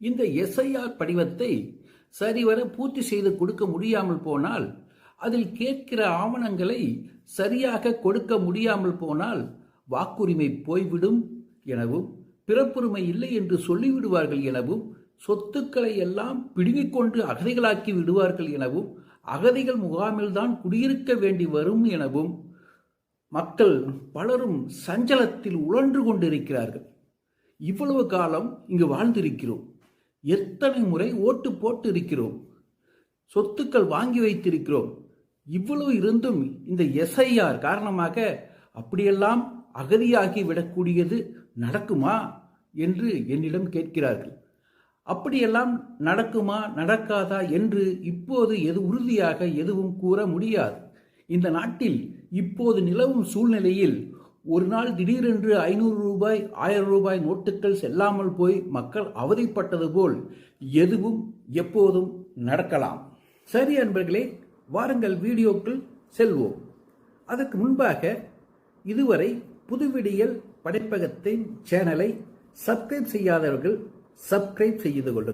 இந்த எஸ்ஐஆர் படிவத்தை சரிவர பூர்த்தி செய்து கொடுக்க முடியாமல் போனால் அதில் கேட்கிற ஆவணங்களை சரியாக கொடுக்க முடியாமல் போனால் வாக்குரிமை போய்விடும் எனவும் பிறப்புரிமை இல்லை என்று சொல்லிவிடுவார்கள் எனவும் சொத்துக்களை எல்லாம் பிடுங்கிக் கொண்டு அகதிகளாக்கி விடுவார்கள் எனவும் அகதிகள் முகாமில்தான் குடியிருக்க வேண்டி வரும் எனவும் மக்கள் பலரும் சஞ்சலத்தில் உழன்று கொண்டிருக்கிறார்கள். இவ்வளவு காலம் இங்கு வாழ்ந்திருக்கிறோம். எத்தனை முறை ஓட்டு போட்டு இருக்கிறோம் சொத்துக்கள் வாங்கி வைத்திருக்கிறோம். இவ்வளவு இருந்தும் இந்த எஸ்ஐஆர் காரணமாக அப்படியெல்லாம் அகதியாகி விடக்கூடியது நடக்குமா என்று என்னிடம் கேட்கிறார்கள். அப்படியெல்லாம் நடக்குமா நடக்காதா என்று இப்போது எது உறுதியாக எதுவும் கூற முடியாது. இந்த நாட்டில் இப்போது நிலவும் சூழ்நிலையில் ஒரு நாள் திடீரென்று ஐநூறு ரூபாய் ஆயிரம் ரூபாய் நோட்டுகள் செல்லாமல் போய் மக்கள் அவதிப்பட்டது போல் எதுவும் எப்போதும் நடக்கலாம். சரி அன்பர்களே வாருங்கள் வீடியோக்குள் செல்வோம். அதற்கு முன்பாக இதுவரை புதுவிடியல் படைப்பகத்தின் சேனலை சப்ஸ்கிரைப் செய்யாதவர்கள் சப்ஸ்கிரைப் செய்து கொள்ளுங்கள்.